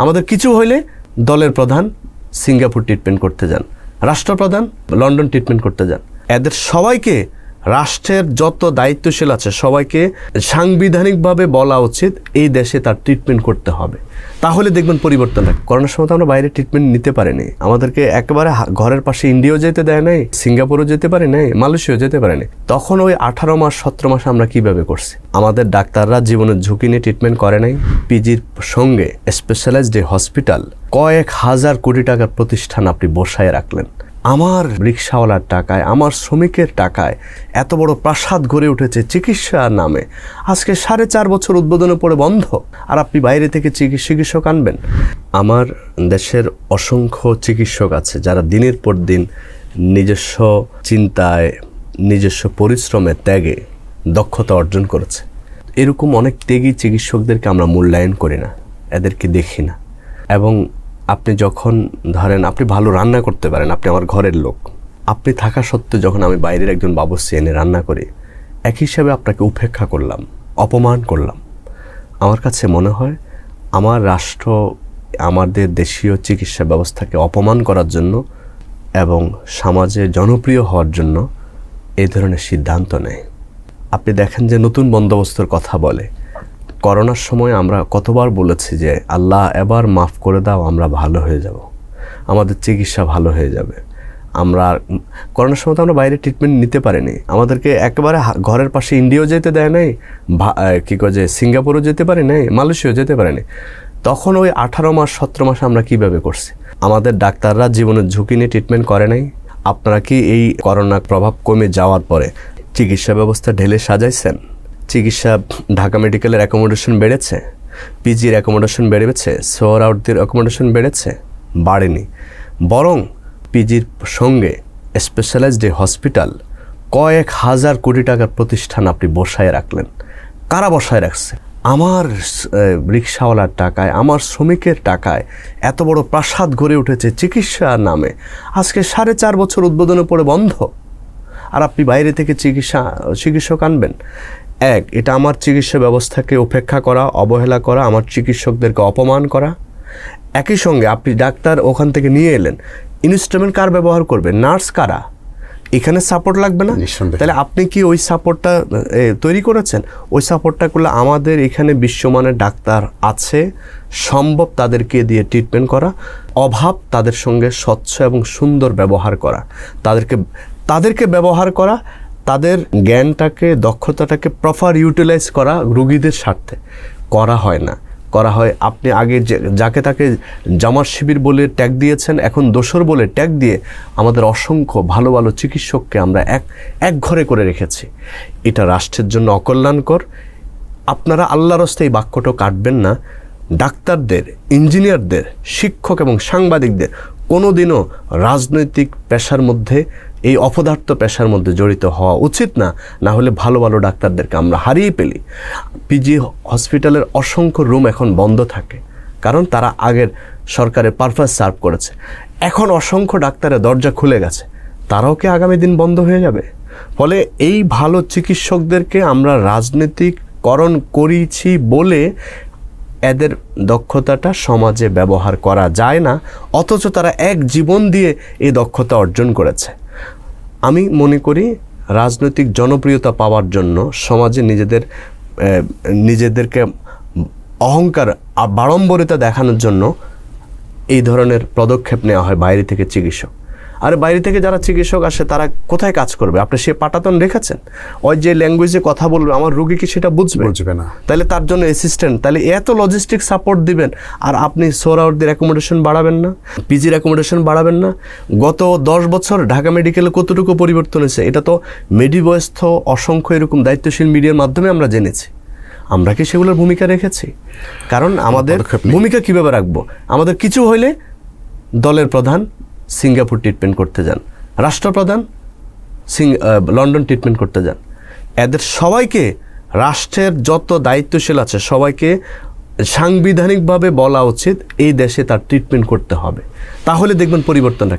আমাদের কিছু হইলে দলের প্রধান সিঙ্গাপুর ট্রিটমেন্ট করতে যান, রাষ্ট্রপ্রধান লন্ডন ট্রিটমেন্ট করতে যান। এদের সবাইকে রাষ্ট্রের যত দায়িত্বশীল আছে সবাইকে সাংবিধানিকভাবে বলা উচিত এই দেশে তার ট্রিটমেন্ট করতে হবে। তাহলে দেখবেন পরিবর্তন হয়। করোনার সময় তো আমরা বাইরে ট্রিটমেন্ট নিতে পারিনি। আমাদেরকে একেবারে ঘরের পাশে ইন্ডিয়াও যেতে দেয় নাই, সিঙ্গাপুরও যেতে পারে নাই, মালয়েশিয়াও যেতে পারেনি তখন ওই আঠারো মাস, সতেরো মাস আমরা কীভাবে করছি? আমাদের ডাক্তাররা জীবনের ঝুঁকি নিয়ে ট্রিটমেন্ট করে নাই। পিজির সঙ্গে স্পেশালাইজড হসপিটাল কয়েক হাজার কোটি টাকার প্রতিষ্ঠান আপনি বসায় রাখলেন। আমার রিক্সাওয়ালার টাকায়, আমার শ্রমিকের টাকায় এত বড় প্রাসাদ গড়ে উঠেছে চিকিৎসার নামে। আজকে সাড়ে চার বছর উদ্বোধনে পড়ে বন্ধ। আর আপনি বাইরে থেকে চিকিৎস- চিকিৎসক আনবেন। আমার দেশের অসংখ্য চিকিৎসক আছে যারা দিনের পর দিন নিজস্ব চিন্তায়, নিজস্ব পরিশ্রমে ত্যাগে দক্ষতা অর্জন করেছে। এরকম অনেক ত্যাগী চিকিৎসকদেরকে আমরা মূল্যায়ন করি না। এদেরকে দেখি না। এবং আপনি যখন ধরেন আপনি ভালো রান্না করতে পারেন, আপনি আমার ঘরের লোক, আপনি থাকা সত্ত্বেও যখন আমি বাইরের একজন বাবুর্চি এনে রান্না করি, এক হিসাবে আপনাকে উপেক্ষা করলাম, অপমান করলাম। আমার কাছে মনে হয় আমার রাষ্ট্র, আমাদের দেশীয় চিকিৎসা ব্যবস্থাকে অপমান করার জন্য এবং সমাজে জনপ্রিয় হওয়ার জন্য এই ধরনের সিদ্ধান্ত নেয়। আপনি দেখেন যে নতুন বন্দোবস্তর কথা বলে করোনার সময় আমরা কতবার বলেছি যে, আল্লাহ, এবার মাফ করে দাও, আমরা ভালো হয়ে যাব। আমাদের চিকিৎসা ভালো হয়ে যাবে। আমরা করোনার সময় তো আমরা বাইরে ট্রিটমেন্ট নিতে পারিনি। আমাদেরকে একেবারে ঘরের পাশে ইন্ডিয়াও যেতে দেয় নাই কী কয় যে, সিঙ্গাপুরও যেতে পারি নাই, মালয়েশিয়াও যেতে পারিনি। তখন ওই আঠারো মাস, সতেরো মাসে আমরা কীভাবে করছি? আমাদের ডাক্তাররা জীবনের ঝুঁকি নিয়ে ট্রিটমেন্ট করে নাই। আপনারা কি এই করোনার প্রভাব কমে যাওয়ার পরে চিকিৎসা ব্যবস্থা ঢেলে সাজাইছেন? চিকিৎসা ঢাকা মেডিকেলের অ্যাকোমোডেশন বেড়েছে পিজির অ্যাকোমোডেশন বেড়েছে সোয়ার আউটদের অ্যাকোমোডেশন বেড়েছে, বাড়েনি। বরং পিজির সঙ্গে স্পেশালাইজড হসপিটাল কয়েক হাজার কোটি টাকার প্রতিষ্ঠান আপনি বসায় রাখলেন। কারা বসায় রাখছে? আমার রিক্সাওয়ালার টাকায়, আমার শ্রমিকের টাকায় এত বড় প্রাসাদ গড়ে উঠেছে চিকিৎসার নামে। আজকে সাড়ে চার বছর উদ্বোধনে পড়ে বন্ধ। আর আপনি বাইরে থেকে চিকিৎসা, চিকিৎসক আনবেন। এক এটা আমার চিকিৎসা ব্যবস্থাকে উপেক্ষা করা অবহেলা করা আমার চিকিৎসকদেরকে অপমান করা। একই সঙ্গে আপনি ডাক্তার ওখান থেকে নিয়ে এলেন ইনস্ট্রুমেন্ট কার ব্যবহার করবেন নার্স কারা? এখানে সাপোর্ট লাগবে না। তাহলে আপনি কি ওই সাপোর্টটা তৈরি করেছেন? ওই সাপোর্টটা করলে আমাদের এখানে বিশ্বমানের ডাক্তার আছে সম্ভব তাদেরকে দিয়ে ট্রিটমেন্ট করা অভাব তাদের সঙ্গে স্বচ্ছ এবং সুন্দর ব্যবহার করা। তাদেরকে তাদেরকে ব্যবহার করা তাদের জ্ঞানটাকে, দক্ষতাটাকে প্রপার ইউটিলাইজ করা রুগীদের স্বার্থে। করা হয় না। করা হয়, আপনি আগে যাকে তাকে জামার শিবির বলে ট্যাগ দিয়েছেন, এখন দোসর বলে ট্যাগ দিয়ে আমাদের অসংখ্য ভালো ভালো চিকিৎসককে আমরা এক এক ঘরে করে রেখেছি। এটা রাষ্ট্রের জন্য অকল্যাণকর। আপনারা আল্লাহর হস্তে এই বাক্যটা কাটবেন না। ডাক্তারদের, ইঞ্জিনিয়ারদের, শিক্ষক এবং সাংবাদিকদের কোনোদিনও রাজনৈতিক পেশার মধ্যে এই অপদার্থ পেশার মধ্যে জড়িত হওয়া উচিত না না হলে ভালো ভালো ডাক্তারদেরকে আমরা হারিয়ে পেলি পিজি হসপিটালের অসংখ্য রুম এখন বন্ধ থাকে, কারণ তারা আগের সরকারের পারপাস সার্ভ করেছে। এখন অসংখ্য ডাক্তারের দরজা খুলে গেছে, তারাও কি আগামী দিন বন্ধ হয়ে যাবে? ফলে এই ভালো চিকিৎসকদেরকে আমরা রাজনৈতিককরণ করেছি বলে এদের দক্ষতাটা সমাজে ব্যবহার করা যায় না, অথচ তারা এক জীবন দিয়ে এই দক্ষতা অর্জন করেছে। আমি মনে করি রাজনৈতিক জনপ্রিয়তা পাওয়ার জন্য সমাজে নিজেদের নিজেদেরকে অহংকার বাড়ম্বরিতা দেখানোর জন্য এই ধরনের পদক্ষেপ নেওয়া হয় বাইরে থেকে চিকিৎসক। আর বাইরে থেকে যারা চিকিৎসক আসে তারা কোথায় কাজ করবে? আপনি সে পাটাতন রেখেছেন? ওই যে ল্যাঙ্গুয়েজে কথা বলবে আমার রুগী কি সেটা বুঝবে? বুঝবে না। তাহলে তার জন্য অ্যাসিস্ট্যান্ট তাহলে এত লজিস্টিক সাপোর্ট দিবেন আর আপনি সোরাউটদের অ্যাকোমোডেশন বাড়াবেন না পিজির অ্যাকোমোডেশন বাড়াবেন না। গত দশ বছর ঢাকা মেডিকেলে কতটুকু পরিবর্তন হয়েছে এটা তো মেডিবয়স্থ অসংখ্য এরকম দায়িত্বশীল মিডিয়ার মাধ্যমে আমরা জেনেছি। আমরা কি সেগুলোর ভূমিকা রেখেছি? কারণ আমাদের ভূমিকা কীভাবে রাখব? আমাদের কিছু হইলে দলের প্রধান সিঙ্গাপুর ট্রিটমেন্ট করতে যান। রাষ্ট্রপ্রধান সিং লন্ডন ট্রিটমেন্ট করতে যান। এদের সবাইকে রাষ্ট্রের যত দায়িত্বশীল আছে, সবাইকে সাংবিধানিকভাবে বলা উচিত, এই দেশে তার ট্রিটমেন্ট করতে হবে। তাহলে দেখবেন পরিবর্তনটা